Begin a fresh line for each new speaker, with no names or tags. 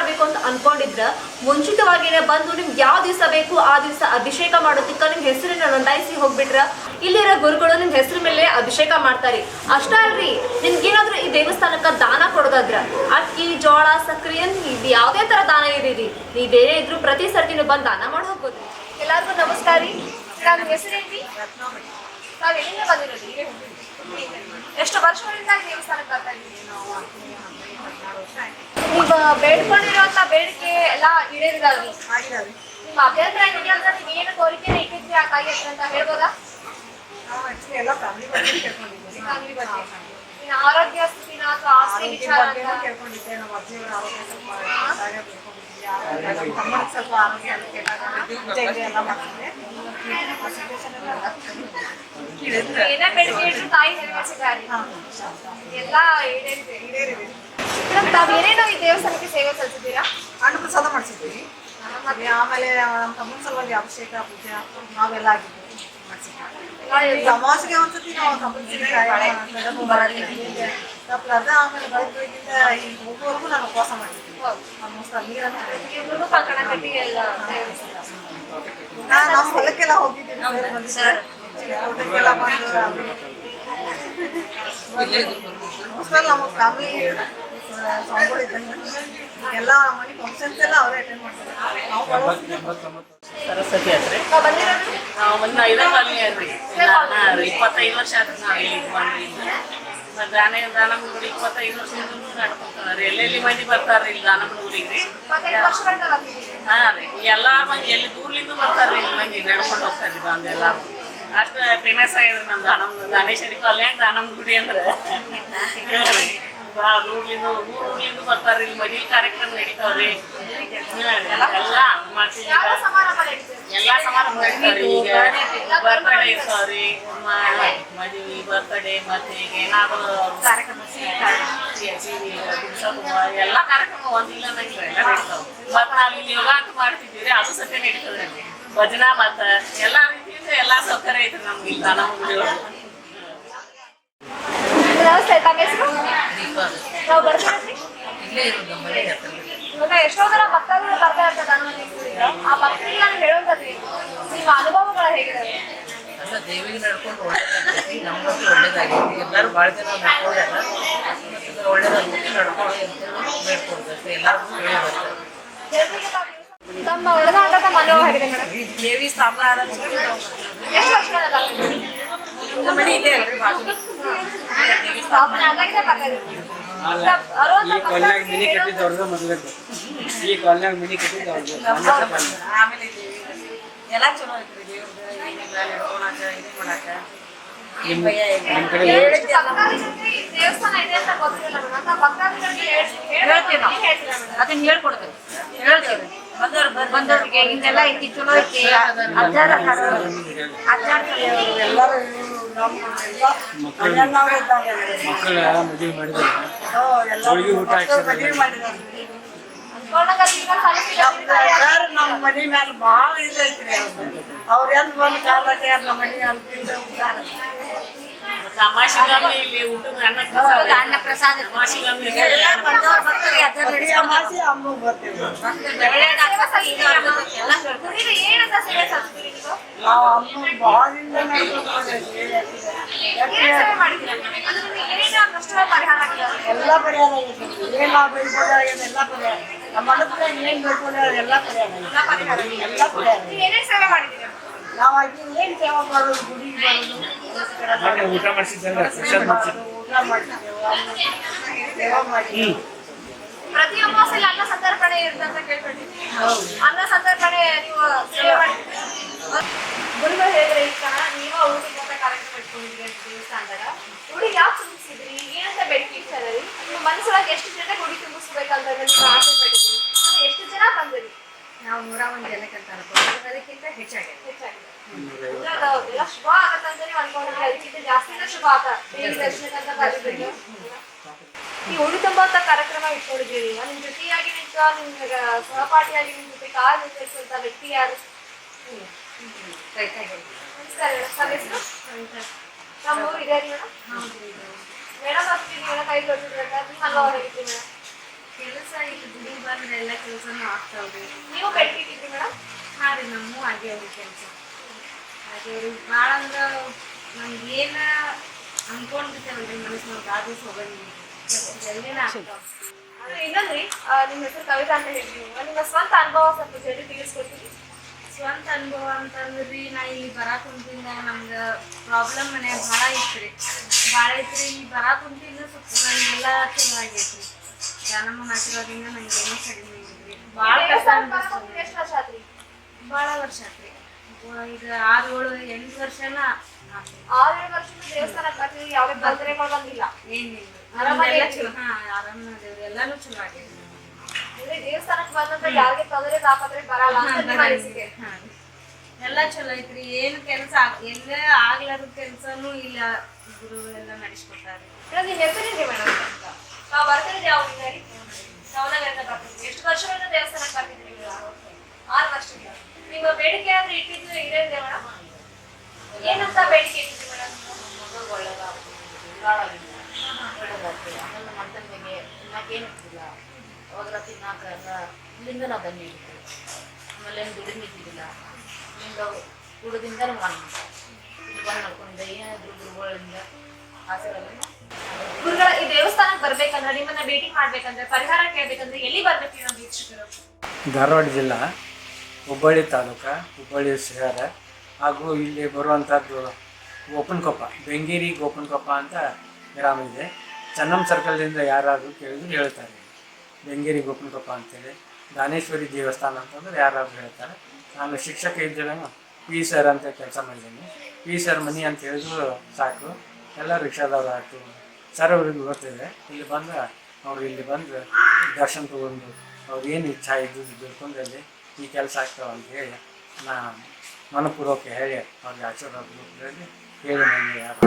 ಇಟ್ಕೊಂಡಿದ್ರ ಮುಂಚಿತವಾಗಿನೇ ಬಂದು ನಿಮ್ಗೆ ಯಾವ ದಿವಸ ಬೇಕು, ಆ ದಿವಸ ಅಭಿಷೇಕ ಮಾಡೋದಕ್ಕೆ ನಿಮ್ ಹೆಸರನ್ನ ನೋಂದಾಯಿಸಿ ಹೋಗ್ಬಿಟ್ರ. ಇಲ್ಲಿರೋ ಗುರುಗಳು ನಿಮ್ ಹೆಸರು ಮೇಲೆ ಅಭಿಷೇಕ ಮಾಡ್ತಾರೆ. ಅಷ್ಟೇ ಅಲ್ರಿ ನಿಮ್ಗೇನಾದ್ರೂ ಈ ದೇವಸ್ಥಾನಕ್ಕ ದಾನ ಕೊಡೋದಾದ್ರ, ಅಕ್ಕಿ, ಜೋಳ, ಸಕ್ರೆ ಇದು ಯಾವುದೇ ತರ ದಾನ ಇರೀರಿ ಬೇರೆ ಇದ್ರು ಪ್ರತಿ ಸರ್ತಿ ನೀವು ಬಂದು ದಾನ ಮಾಡಿ ಹೋಗ್ಬೋದು. ಎಲ್ಲಾರ್ಗು ನಮಸ್ಕಾರ ರೀ. ಹೆಸರೇನ್ರಿ ನಾವ್ ಎಷ್ಟು ವರ್ಷಗಳಿಂದ ದೇವಸ್ಥಾನಕ್ಕೆ ಬರ್ತಾ ಇದ್ದೀವಿ ಈಗ ಬೇಡ್ಕೊಂಡಿರುವಂತ ಬೇಡಿಕೆ ಎಲ್ಲ ಈಡೇರಿದಾವ್ರಿ
ಮಾಡಿದಾವೆ
ನಿಮ್ಮ ಅಭ್ಯಂತರ ಏನಿದೆ ಅಂದ್ರೆ ನೀವು ಏನು ಕೋರಿಕೆ ಇಟ್ಟಿದ್ವಿ ಆ ತಾಯಿ ಹತ್ರ ಅಂತ ಹೇಳ್ಬೋದಾ?
ನಾವು ಆಕ್ಚುಲಿ ಎಲ್ಲ ಫ್ಯಾಮಿಲಿ ಬಗ್ಗೆ ಕೇಳ್ಕೊಂಡಿದ್ದೀವಿ
ಫ್ಯಾಮಿಲಿ ಬಗ್ಗೆ. ಇನ್ನು ಆರೋಗ್ಯ ಸ್ಥಿತಿನ ಅಥವಾ ಆಸ್ತಿ ವಿಚಾರ
ಬಗ್ಗೆನೂ
ಅಂತ?
ಕೇಳ್ಕೊಂಡಿದ್ದೆ. ನಮ್ಮ ಅಜ್ಜಿಯವರ ಆರೋಗ್ಯ ಸ್ವಲ್ಪ ಇದಾಗೆ ಬೇಡ್ಕೊಂಡಿದ್ವಿ ಆರೋಗ್ಯ ನಮ್ಮ ತಮ್ಮನಿಗೆ ಸ್ವಲ್ಪ ಆರೋಗ್ಯ ಎಲ್ಲ ಕೆಟ್ಟಾಗ ಎಲ್ಲ ಮಾಡ್ತಿದ್ದೆ ಆ situation ಎಲ್ಲ
ಏನೇ ಬೇಡಿಕೆ ಇಟ್ಟರು ತಾಯಿ ನೆರವೇರಿಸಿದ್ದಾರೆ. ಎಲ್ಲ ಈಡೇರಿದೆ. ತಾವ್ ಏನೇನೋ ಈ ದೇವಸ್ಥಾನಕ್ಕೆ ಸೇವೆ ಸಲ್ಲಿಸಿದ್ದೀರಾ?
ಹಣ್ಣು ಪ್ರಸಾದ ಮಾಡಿಸಿದ್ವಿ ಮತ್ತೆ ಆಮೇಲೆ ನಮ್ಮ ತಮ್ಮನ ಸಲುವಾಗಿ ಅಭಿಷೇಕ ಪೂಜೆ ನಾವೆಲ್ಲ ಆಗಿದ್ವಿ ಮಾಡಿಸಿದ್ವಿ ಅಮಾವಾಸ್ಯೆಗೆ ಒಂದ್ಸತಿ ನಾವು ಕಂಪಲ್ಸರಿ ತಪ್ಪಲಾರ್ದ ಆಮೇಲೆ ಬೆಳಗ್ಗೆಯಿಂದ ಈಗ ಹೋಗುವವರೆಗೂ ನಾನು ಉಪವಾಸ ಮಾಡ್ತಿದ್ವಿ ಆಲ್ಮೋಸ್ಟ್ ನೀರನ್ನು
ಇವ್ರಿಗೂ ಕಂಕಣ ಕಟ್ಟಿ ಎಲ್ಲ
ನಾನು ನಮ್ಮ ಹೊಲಕ್ಕೆಲ್ಲ ಹೋಗಿದ್ದೀನಿ ಸರ್ ಊಟಕ್ಕೆಲ್ಲ ಬಂದು ಫ್ಯಾಮಿಲಿ ಸಾಂಗ್ಗಳು ಇದ್ದಂಗೆ ಎಲ್ಲ ಮನೆ ಫಂಕ್ಷನ್ಸ್ ಎಲ್ಲ ಅವರೇ ಅಟೆಂಡ್ ಮಾಡ್ತಾರೆ. ನಾವು
ಸರಸ್ವತಿ ಆದ್ರೆ
ನಾವ್
ಒಂದು ಐದೇ ಕಾಲನಿ ಆದ್ರಿ ಹಾಂ ರೀ ಇಪ್ಪತ್ತೈದು ವರ್ಷ ಆದ್ರೆ ನಾವು ಇಲ್ಲಿ ಬಂದ್ರಿ ಮತ್ತೆ ದಾನ ದಾನಮ್ಮನಗುಡಿ ಇಪ್ಪತ್ತೈದು ವರ್ಷದಿಂದ ನಡ್ಕೊತಾರೆ. ಎಲ್ಲೆಲ್ಲಿ ಮಂದಿ ಬರ್ತಾರೆ ಇಲ್ಲಿ
ಬಂದಿದ್ದೀವಿ
ಹಾಂ ರೀ ಎಲ್ಲಾ ಮಂದಿ ಎಲ್ಲಿ ದೂರ್ಲಿಂದ ಬರ್ತಾರೆ ಇಲ್ಲಿ ಮಂದಿ ನಡ್ಕೊಂಡು ಹೋಗ್ತಾರೆ ಬಂದು ಎಲ್ಲಾರು. ಅಷ್ಟು ಫೇಮಸ್ ಆಗ್ಯದ್ರಿ ನಮ್ಮ ದಾನಮ್ಮ ದಾನೇಶ್ವರಿ ಕಾಲನಿ ದಾನಮ್ಮ ಬರ್ತಾರೆ ಇಲ್ಲಿ ಮದುವೆ ಕಾರ್ಯಕ್ರಮ ನಡೀತಾವ್ರಿ ಎಲ್ಲ ಮಾಡ್ತೀವಿ ಎಲ್ಲ ಸಮಾರಂಭ ಬರ್ತಡೇ ಇರ್ತಾವ್ರಿ ಮದುವೆ ಬರ್ತಡೇ ಮತ್ತೆ ಏನಾದ್ರು ಕಾರ್ಯಕ್ರಮ ಎಲ್ಲ ಕಾರ್ಯಕ್ರಮ ಒಂದಿಲ್ಲ ಎಲ್ಲ ನಡೀತಾವ. ಮತ್ತೆ ನಾವು ಇಲ್ಲಿ ಯೋಗ ಅಂತ ಮಾಡ್ತಿದ್ದೀವಿ ಅದು ಸತ್ಯ ನಡೀತದ್ರಿ ಭಜನಾ ಮತ್ತ ಎಲ್ಲಾ ರೀತಿಯಿಂದ ಎಲ್ಲಾ ಸೌಕರ್ಯ ಐತ್ರಿ ನಮ್ಗೆ ಇಲ್ಲಿ ದಾನ
ನಮಸ್ತೆ ತಮ್ಮ ಹೆಸರು ನಾವು ಬರ್ತೀವಿ
ಇರೋದು ಮನೆ
ಇವಾಗ ಎಷ್ಟೋ ಜನ ಭಕ್ತಾದಿಗಳು ಬರ್ತಾ ಇರ್ತಾರೆ ದಾನವನ್ನ ಆ ಭಕ್ತರಿಗೆ ನಾನು ಹೇಳೋದಾದ್ರೆ ನಿಮ್ಮ ಅನುಭವಗಳು ಹೇಗಿದಾವೆ?
ಅಲ್ಲ ದೇವಿಗೆ ನಡ್ಕೊಂಡು ಒಳ್ಳೇದಾಗೈತಿ ನಮಗಂತೂ ಒಳ್ಳೇದಾಗೈತಿ ಎಲ್ಲರೂ ಭಾಳ ಜನ ನಡ್ಕೊಂಡಾರ ಮತ್ತು ಒಳ್ಳೇದಾಗೈತಿ ನಡ್ಕೊಳ್ಳಿ ಅಂತ ಬೇಡ್ಕೊಡ್ಬೇಕು ಎಲ್ಲರಿಗೂ ಹೇಳಿ ಬರ್ತಾರೆ.
ಜನರಿಗೆ ತಾವು ತಮ್ಮ ಹೇಗಿದೆ ಮೇಡಮ್
ದೇವಿ ಸ್ಥಾಪನ
ಎಷ್ಟು ವರ್ಷಗಳ
ಈ ಕಾಲ್ನಾಗ ಮಿನಿ ಕಟ್ಟಿದ್ದವ್ರದ್ದು ಮದುವೆ ಈ ಕಾಲ್ನಾಗ ಮಿನಿ ಕಟ್ಟಿದ್ದವ್ರದ್ದು
ಆಮೇಲೆ ಎಲ್ಲ ಚಲೋ ಐತ್ರಿ.
ದೇವಸ್ಥಾನ ಇದೆ ಅಂತ ಗೊತ್ತಿಲ್ಲ
ಅದನ್ನ ಹೇಳ್ಕೊಡ್ತೇವೆ. ಹೇಳ್ತೇವೆ. ಬಂದವ್ರು ಬಂದವ್ರಿಗೆ ಹಿಂಗೆಲ್ಲ ಐತಿ ಚಲೋ ಐತಿ. ಅಜ್ಜಾರ ಅಜ್ಜಾರ
ಎಲ್ಲರೂ ನಮ್ಮ ಎಲ್ಲ ಅಣ್ಣನವ್ರು ಇದ್ದಂಗೆ ಎಲ್ಲರೂ.
ಮಕ್ಕಳ ಮದುವೆ
ಎಲ್ಲ
ಹೋಳಿಗೆ ಊಟ
ಮಾಡಿದ್ದಾರೆ. ಸರ್ ನಮ್ಮ ಮನೆ ಮೇಲೆ ಭಾಳ ಇದೈತ್ರಿ ಅವ್ರು. ಎಂದ್ ಬಂದು ಕಾಲಕ್ಕೆ ನಮ್ಮ ಮನೆ ಅಲ್ಲಿ ತಿಂದು
ಅನ್ನ ಪ್ರಸಾದ.
ಅನ್ನ
ಕಷ್ಟಗಳ ಅಮ್ಮ ಆಗಿದೆ
ಎಲ್ಲ ಪರಿಹಾರ ಆಗೈತೆ ಏನ್ ನಾವು ಎಲ್ಲ ಪರಿಹಾರ ನಮ್ಮ ಅನುಕೂಲ ಏನ್ ಬೆಳ್ಕೊಳ್ಳೋದು ಎಲ್ಲ ಪರಿಹಾರ. ಎಲ್ಲ ಪರಿಹಾರ.
ನೀವು
ನಾವು ಆಕಿ ಏನ್ ಸೇವಾ ಮಾಡೋದು ಗುಡಿಗೆ ಬರೋದು
ಊಟ ಮಾಡಿಸಿದ್ದಲ್ಲ ಪ್ರಸಾದ ಮಾಡಿಸಿದ್ದು
ಊಟ ಮಾಡಿ
ಪ್ರತಿ ಅಮಾವಾಸ್ಯೆಯಲ್ಲಿ ಅನ್ನ ಸಂತರ್ಪಣೆ ಇರುತ್ತೆ ಅಂತ ಕೇಳ್ಕೊಂಡಿದ್ದೀನಿ ಅನ್ನ ಸಂತರ್ಪಣೆ ನೀವು ಸೇವೆ ಮಾಡಿದ್ದೀರಾ ಗುರುಗಳು ಹೇಳಿದ್ರೆ ಈ ತರ ನೀವು ಊಟಕ್ಕೆ ಅಂತ ಕಾರ್ಯಕ್ರಮ ಇಟ್ಕೊಂಡಿದ್ದೀರಿ ಅಂತ ದೇವಸ್ಥಾನದಾಗ ಉಡಿ ಯಾಕೆ ತುಂಬಿಸಿದ್ರಿ ಏನಂತ ಬೇಡಿಕೆ ಇರ್ತದೆ ನಿಮ್ಮ ಮನಸ್ಸೊಳಗೆ ಎಷ್ಟು ಜನ ಉಡಿ ತುಂಬಿಸ್ಬೇಕಂತ ನೀವು ಆಸೆ ಪಟ್ಟಿದ್ರಿ ಅಂದ್ರೆ ಎಷ್ಟು ಜನ ಬಂದಿರಿ
ನಾವು ನೂರ ಒಂದು ಜನಕ್ಕಂತ ಅದಕ್ಕಿಂತ ಹೆಚ್ಚಾಗಿದೆ.
ಹೆಚ್ಚಾಗಿದೆ ಎಲ್ಲ ಶುಭ ಆಗತ್ತೆ ಅಂತ ನೀವು ಅನ್ಕೊಂಡಿದ್ರಿ ಅದಕ್ಕಿಂತ ಜಾಸ್ತಿನ ಶುಭ ಆತ ದೇವಿ ದರ್ಶನಕ್ಕೆ ಅಂತ ಬಂದಿದ್ದೀರಿ ಈ ಕಾರ್ಯಕ್ರಮ ಇಟ್ಕೊಂಡಿದ್ದೀವಿ ನಿಮ್ ಜೊತೆಯಾಗಿ ನಿಂತ ನಿಮ್ ಸಹಪಾಠಿಯಾಗಿ ನಿಮ್ ಜೊತೆ ಕಾರ್ ನಿರ್ವಹಿಸುವಂತ ವ್ಯಕ್ತಿ ಯಾರು? ನಮಸ್ಕಾರ ಮೇಡಮ್ ತಮ್ಮ ಹೆಸರು? ನಮ್ಮ ಊರು ಇದೆ ಮೇಡಮ್ ಮೇಡಮ್ ಕೈ ಕೊಟ್ಟಿದ್ರೆ ಅಲ್ವಾ ಹೇಗಿದ್ರಿ ಮೇಡಮ್
ಬಂದ್ರೆ ಎಲ್ಲ ಕೆಲಸನೂ ಆಗ್ತಾವ್ರಿ
ನೀವು ಮೇಡಮ್?
ಹಾ ರೀ ನಮ್ಮೂ ಅವ್ರಿ ಕೆಲಸ. ಆಗ್ಯಾವ್ರಿ ಭಾಳ ಅಂದ್ರೆ ನಮ್ಗೆ ಏನ ಅನ್ಕೊಂಡಿರ್ತೇವಲ್ರಿ ಮನಸ್ಸಿನೊಳಗೆ ಆ ದಿವಸ ಹೋಗಂಗಿಲ್ಲ. ಆಗ್ತಾವ
ಇನ್ನೊಂದ್ರಿ ನಿಮ್ಮ ಹೆಸರು ಕವಿತಾ ಅಂತ ಹೇಳಿ ನೀವು. ನಿಮ್ಮ ಸ್ವಂತ ಅನುಭವ ಸ್ವಲ್ಪ
ಸ್ವಂತ ಅನುಭವ ಅಂತಂದ್ರಿ ನಾ ಇಲ್ಲಿ ಬರಾಕ್ ಕುಂತಿಂದ ನಮ್ಗೆ ಪ್ರಾಬ್ಲಮ್ ಮನ್ಯಾಗ ಭಾಳ ಐತ್ರಿ ಭಾಳ ಐತ್ರಿ ಇಲ್ಲಿ ಬರಾಕ್ ಕುಂತಿಂದ ಸ್ವಲ್ಪ ನನಗೆಲ್ಲ ಚಲೋ ಜಾನಮ್ಮ ಮಾಡಿರೋದ್ರಿಂದ ನಂಗೆ ಏನೂ ಕಡಿಮೆ ಆಗಿದ್ರಿ ಭಾಳ ಕಷ್ಟ.
ಎಷ್ಟು ವರ್ಷ ಆತ್ರಿ
ಭಾಳ ವರ್ಷ ಆತ್ರಿ ಈಗ ಆರು ಏಳು ಎಂಟು ವರ್ಷನ
ದೇವಸ್ಥಾನಕ್ಕೆ ಬರ್ತೀವಿ ಯಾವುದೇ ತೊಂದರೆಗಳು ಬಂದಿಲ್ಲ.
ಏನಿಲ್ಲ
ಆರಾಮಾಗಿ
ಎಲ್ಲ
ಇದ್ರಿ?
ಚಲೋ ಹಾ ಆರಾಮದೇವ್ರಿ ಎಲ್ಲಾನು ಚಲೋ ಆಗೈತಿ
ಅಂದ್ರೆ ದೇವಸ್ಥಾನಕ್ಕೆ ಬಂದಂದ್ರೆ ಯಾರಿಗೆ ತೊಂದರೆ ತಾಪತ್ರೆ ಬರಲ್ಲ ಅಂತ ನಿಮ್ಮ.
ಎಲ್ಲ ಚಲೋ ಐತ್ರಿ. ಏನು ಕೆಲಸ ಎಲ್ಲ ಆಗ್ಲಾರ್ದ ಕೆಲಸನೂ ಇಲ್ಲ. ಗುರು ಎಲ್ಲ ನಡೆಸ್ಕೊಡ್ತಾರೆ
ಮೇಡಮ್ ನಿಮ್ಮ ಹೆಸರೇನ್ರಿ ಮೇಡಮ್ ನಾವು ಬರ್ತಿರೋದು ಯಾವ ಊರಿಂದ ರೀ ನವನಗರದಿಂದ ಬರ್ತಿದ್ವಿ ಎಷ್ಟು ವರ್ಷಗಳಿಂದ ದೇವಸ್ಥಾನಕ್ಕೆ ಬರ್ತಿದ್ರಿ ಆರು ವರ್ಷದಿಂದ. ನಿಮ್ಮ ಬೇಡಿಕೆ ಆದ್ರೆ ಇಟ್ಟಿದ್ದು ಇರೋದೇ ಮೇಡಮ್? ಏನಂತ ಬೇಡಿಕೆ ಇಟ್ಟಿದ್ರಿ ಮೇಡಮ್?
ಮಗು ಒಳ್ಳೇದಾಗ್ತದೆ ಹಾಳಾಗಿಲ್ಲ ಒಳ್ಳೇದಾಗ್ತದೆ ಆಮೇಲೆ ಮಂಟನ್ಗೆ ತಿನ್ನಕ್ಕೇನು ಇರ್ತಿಲ್ಲ ಅವಾಗ ತಿನ್ನಾಕ ಇಲ್ಲಿಂದ ನಾವು ಬನ್ನಿ ಇರ್ತೀವಿ ಆಮೇಲೆ ಏನು ದುಡಿಮೆ ಇದ್ದಿಲ್ಲ ಇಲ್ಲಿಂದ ಕುಡದಿಂದ ಮಾಡಿ ಬಂದು ನೋಡ್ಕೊಂಡು ಏನಾದ್ರು
ಆಸೆಗಳನ್ನು ಬರ್ಬೇಕಂದ್ರೆ ನಿಮ್ಮನ್ನ ಭೇಟಿ ಮಾಡ್ಬೇಕಂದ್ರೆ, ಪರಿಹಾರ ಕೇಳ್ಬೇಕಂದ್ರೆ ಎಲ್ಲಿ ಬರ್ಬೇಕು ವೀಕ್ಷಕರು?
ಧಾರವಾಡ ಜಿಲ್ಲಾ, ಹುಬ್ಬಳ್ಳಿ ತಾಲೂಕು, ಹುಬ್ಬಳ್ಳಿ ಶಹರ, ಹಾಗೂ ಇಲ್ಲಿ ಬರುವಂಥದ್ದು ಬೆಂಗೀರಿ ಬೆಂಗೇರಿ ಗೋಪನಕೊಪ್ಪ ಅಂತ ಗ್ರಾಮ ಇದೆ. ಚೆನ್ನಮ್ಮ ಸರ್ಕಲ್ದಿಂದ ಯಾರಾದರೂ ಕೇಳಿದ್ರು ಹೇಳ್ತಾರೆ. ಬೆಂಗೇರಿ ಗೋಪನಕೊಪ್ಪ ಅಂತೇಳಿ. ದಾನೇಶ್ವರಿ ದೇವಸ್ಥಾನ ಅಂತಂದ್ರೆ ಯಾರಾದರೂ ಹೇಳ್ತಾರೆ. ನಾನು ಶಿಕ್ಷಕ ಇದ್ದೇನೆ, ಪಿ ಸರ್ ಅಂತ ಕೆಲಸ ಮಾಡಿದ್ದೀನಿ. ಪಿ ಸರ್ ಮನಿ ಅಂತ ಹೇಳಿದ್ರು ಸಾಕು. ಎಲ್ಲ ರಿಕ್ಷಾದವ್ರು ಆಯಿತು ಸರ್ ಗೊತ್ತಿದೆ ಇಲ್ಲಿ ಬಂದು ಅವ್ರು ಇಲ್ಲಿ ಬಂದು ದರ್ಶನ ತಗೊಂಡು ಅವ್ರು ಏನು ಇಚ್ಛಾ ಇದ್ದು ಬೇಡ್ಕೊಂಡ್ರಲ್ಲಿ ಈ ಕೆಲಸ ಆಗ್ತಾವೆ ಅಂತ ಹೇಳಿ ನಾ ಮನಪೂರ್ವಕ ಹೇಳಿ ಅವ್ರಿಗೆ ಆಶೀರ್ವಾದ ಹೇಳಿ ನನಗೆ ಯಾರು